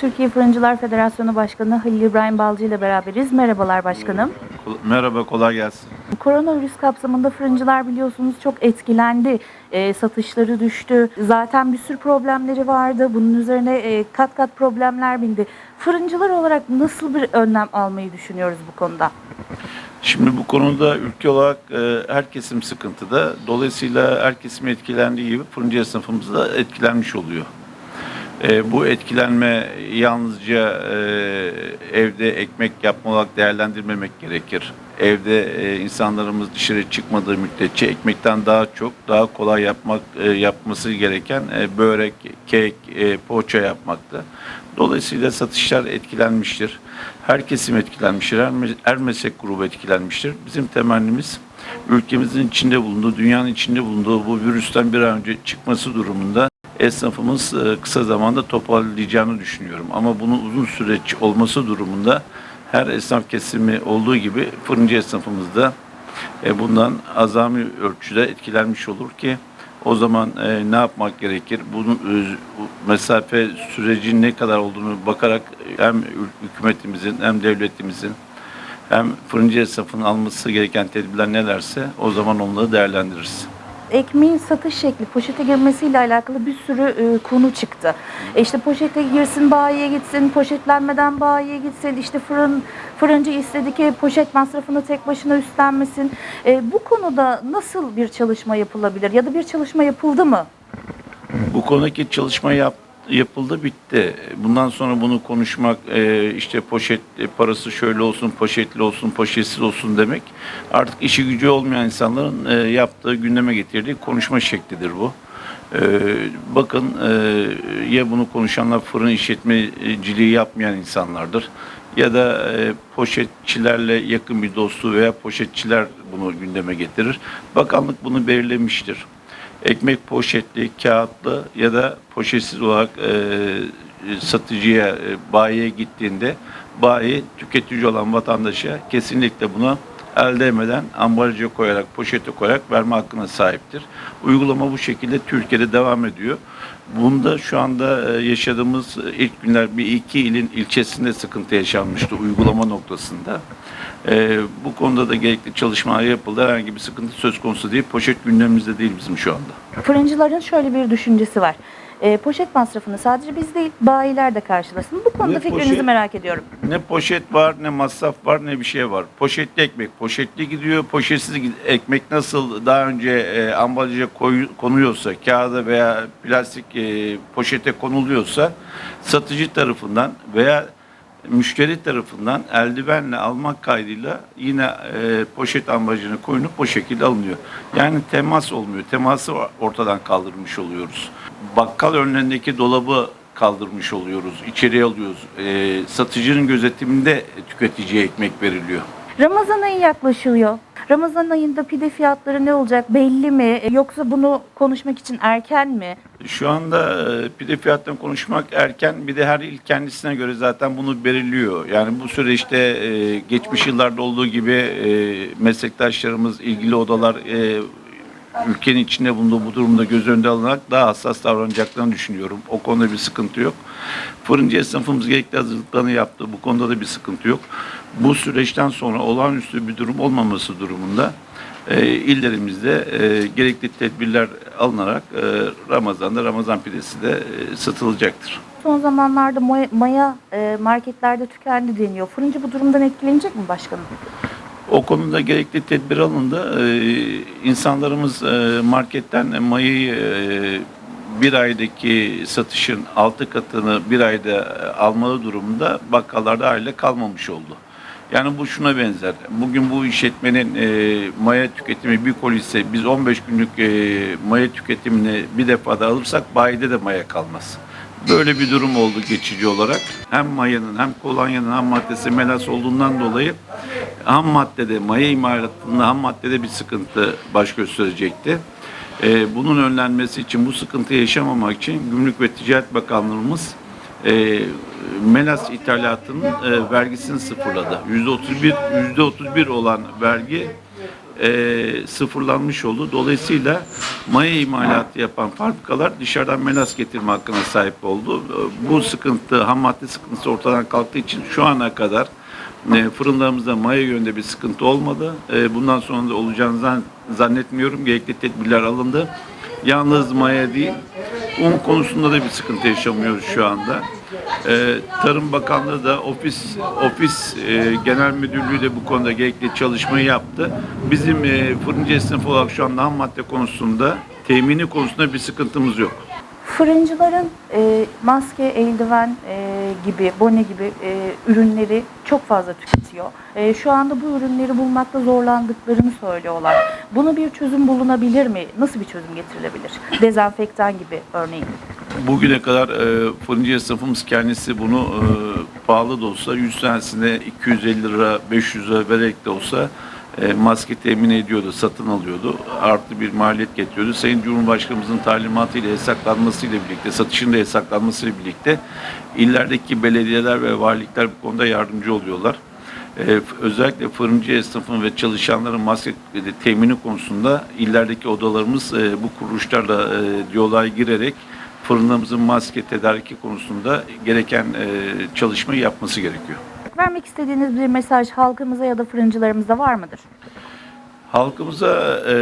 Türkiye Fırıncılar Federasyonu Başkanı Halil İbrahim Balcı ile beraberiz. Merhabalar başkanım. Kol- Merhaba, kolay gelsin. Koronavirüs kapsamında fırıncılar biliyorsunuz çok etkilendi. Ee, satışları düştü. Zaten bir sürü problemleri vardı. Bunun üzerine e, kat kat problemler bindi. Fırıncılar olarak nasıl bir önlem almayı düşünüyoruz bu konuda? Şimdi bu konuda ülke olarak e, her kesim sıkıntıda. Dolayısıyla her kesim etkilendiği gibi fırıncı esnafımız da etkilenmiş oluyor. E, bu etkilenme yalnızca e, evde ekmek yapma olarak değerlendirmemek gerekir. Evde e, insanlarımız dışarı çıkmadığı müddetçe ekmekten daha çok, daha kolay yapmak e, yapması gereken e, börek, kek, e, poğaça yapmakta. Dolayısıyla satışlar etkilenmiştir. Her kesim etkilenmiştir, her, her meslek grubu etkilenmiştir. Bizim temennimiz ülkemizin içinde bulunduğu, dünyanın içinde bulunduğu bu virüsten bir an önce çıkması durumunda esnafımız e, kısa zamanda toparlayacağını düşünüyorum. Ama bunun uzun süreç olması durumunda her esnaf kesimi olduğu gibi fırıncı esnafımız da e, bundan azami ölçüde etkilenmiş olur ki o zaman e, ne yapmak gerekir? Bunun bu mesafe sürecinin ne kadar olduğunu bakarak hem hü- hükümetimizin hem devletimizin hem fırıncı esnafının alması gereken tedbirler nelerse o zaman onları değerlendiririz. Ekmeğin satış şekli, poşete girmesiyle alakalı bir sürü e, konu çıktı. E işte poşete girsin, bayiye gitsin, poşetlenmeden bayiye gitsin, işte fırın fırıncı istedi ki poşet masrafını tek başına üstlenmesin. E, bu konuda nasıl bir çalışma yapılabilir ya da bir çalışma yapıldı mı? Bu konudaki çalışma yap, yapıldı bitti. Bundan sonra bunu konuşmak e, işte poşet e, parası şöyle olsun, poşetli olsun, poşetsiz olsun demek artık işi gücü olmayan insanların e, yaptığı gündeme getirdiği konuşma şeklidir bu. E, bakın e, ya bunu konuşanlar fırın işletmeciliği yapmayan insanlardır ya da e, poşetçilerle yakın bir dostluğu veya poşetçiler bunu gündeme getirir. Bakanlık bunu belirlemiştir ekmek poşetli, kağıtlı ya da poşetsiz olarak e, satıcıya, e, bayiye gittiğinde bayi tüketici olan vatandaşa kesinlikle bunu elde etmeden ambalaja koyarak, poşete koyarak verme hakkına sahiptir. Uygulama bu şekilde Türkiye'de devam ediyor. Bunda şu anda e, yaşadığımız ilk günler bir iki ilin ilçesinde sıkıntı yaşanmıştı uygulama noktasında. E, bu konuda da gerekli çalışmalar yapıldı. Herhangi bir sıkıntı söz konusu değil. Poşet gündemimizde değil bizim şu anda. Fırıncıların şöyle bir düşüncesi var. E, poşet masrafını sadece biz değil, bayiler de karşılasın. Bu konuda Ne fikrinizi poşet- merak ediyorum. Ne poşet var, ne masraf var, ne bir şey var. Poşetli ekmek poşetli gidiyor. Poşetsiz ekmek nasıl daha önce e, ambalaja koy- konuyorsa, kağıda veya plastik e, poşete konuluyorsa satıcı tarafından veya müşteri tarafından eldivenle almak kaydıyla yine e, poşet ambalajına koyulup o şekilde alınıyor. Yani temas olmuyor. Teması ortadan kaldırmış oluyoruz. Bakkal önlerindeki dolabı kaldırmış oluyoruz. İçeriye alıyoruz. E, satıcının gözetiminde tüketiciye ekmek veriliyor. Ramazan ayı yaklaşıyor. Ramazan ayında pide fiyatları ne olacak belli mi? Yoksa bunu konuşmak için erken mi? Şu anda e, pide fiyatlarını konuşmak erken. Bir de her il kendisine göre zaten bunu belirliyor. Yani bu süreçte e, geçmiş yıllarda olduğu gibi e, meslektaşlarımız, ilgili odalar ülkenin içinde bulunduğu bu durumda göz önünde alınarak daha hassas davranacaklarını düşünüyorum. O konuda bir sıkıntı yok. Fırıncı esnafımız gerekli hazırlıklarını yaptı. Bu konuda da bir sıkıntı yok. Bu süreçten sonra olağanüstü bir durum olmaması durumunda e, illerimizde e, gerekli tedbirler alınarak e, Ramazan'da Ramazan pidesi de e, satılacaktır. Son zamanlarda maya, maya, e, marketlerde tükendi deniyor. Fırıncı bu durumdan etkilenecek mi başkanım? O konuda gerekli tedbir alındı. Ee, insanlarımız e, marketten mayayı e, bir aydaki satışın altı katını bir ayda e, almalı durumunda bakkallarda aile kalmamış oldu. Yani bu şuna benzer. Bugün bu işletmenin e, maya tüketimi bir koli ise biz 15 günlük e, maya tüketimini bir defada alırsak bayide de maya kalmaz. Böyle bir durum oldu geçici olarak. Hem mayanın hem kolonyanın ham maddesi melas olduğundan dolayı ham maddede, maya imalatında ham maddede bir sıkıntı baş gösterecekti. Ee, bunun önlenmesi için, bu sıkıntı yaşamamak için Gümrük ve Ticaret Bakanlığımız e, melas ithalatının e, vergisini sıfırladı. %31, %31 olan vergi e, sıfırlanmış oldu. Dolayısıyla maya imalatı yapan fabrikalar dışarıdan melas getirme hakkına sahip oldu. E, Bu sıkıntı, ham madde sıkıntısı ortadan kalktığı için şu ana kadar e, fırınlarımızda maya yönünde bir sıkıntı olmadı. E, bundan sonra da olacağını zan- zannetmiyorum. Gerekli tedbirler alındı. Yalnız maya değil, un konusunda da bir sıkıntı yaşamıyoruz şu anda. Ee, Tarım Bakanlığı da ofis ofis e, genel müdürlüğü de bu konuda gerekli çalışmayı yaptı. Bizim e, fırıncı esnafı olarak şu anda ham madde konusunda temini konusunda bir sıkıntımız yok. Fırıncıların e, maske, eldiven e, gibi, bone gibi e, ürünleri çok fazla tüketiyor. E, şu anda bu ürünleri bulmakta zorlandıklarını söylüyorlar. Buna bir çözüm bulunabilir mi? Nasıl bir çözüm getirilebilir? Dezenfektan gibi örneğin. Bugüne kadar e, fırıncı esnafımız kendisi bunu e, pahalı da olsa 100 tanesine 250 lira 500 lira vererek de olsa e, maske temin ediyordu, satın alıyordu. Artı bir maliyet getiriyordu. Sayın Cumhurbaşkanımızın talimatıyla yasaklanmasıyla birlikte, satışın da yasaklanmasıyla birlikte illerdeki belediyeler ve valilikler bu konuda yardımcı oluyorlar. Ee, özellikle fırıncı esnafın ve çalışanların maske temini konusunda illerdeki odalarımız e, bu kuruluşlarla e, diyaloğa girerek fırınlarımızın maske tedariki konusunda gereken e, çalışmayı yapması gerekiyor. Vermek istediğiniz bir mesaj halkımıza ya da fırıncılarımıza var mıdır? Halkımıza e,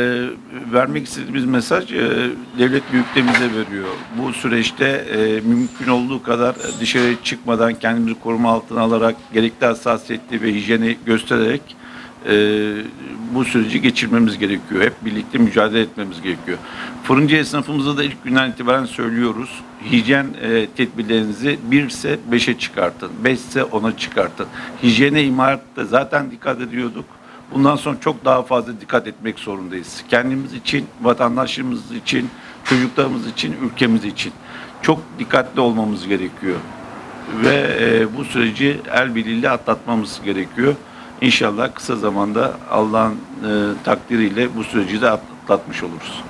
vermek istediğimiz mesaj e, devlet büyüklerimize veriyor. Bu süreçte e, mümkün olduğu kadar dışarı çıkmadan kendimizi koruma altına alarak gerekli hassasiyetli ve hijyeni göstererek e, bu süreci geçirmemiz gerekiyor. Hep birlikte mücadele etmemiz gerekiyor. Fırıncı esnafımıza da ilk günden itibaren söylüyoruz. Hijyen e, tedbirlerinizi 1 ise 5'e çıkartın, 5 ise 10'a çıkartın. Hijyene imalatta zaten dikkat ediyorduk. Bundan sonra çok daha fazla dikkat etmek zorundayız. Kendimiz için, vatandaşlarımız için, çocuklarımız için, ülkemiz için. Çok dikkatli olmamız gerekiyor. Ve e, bu süreci el birliğiyle atlatmamız gerekiyor. İnşallah kısa zamanda Allah'ın e, takdiriyle bu süreci de atlatmış oluruz.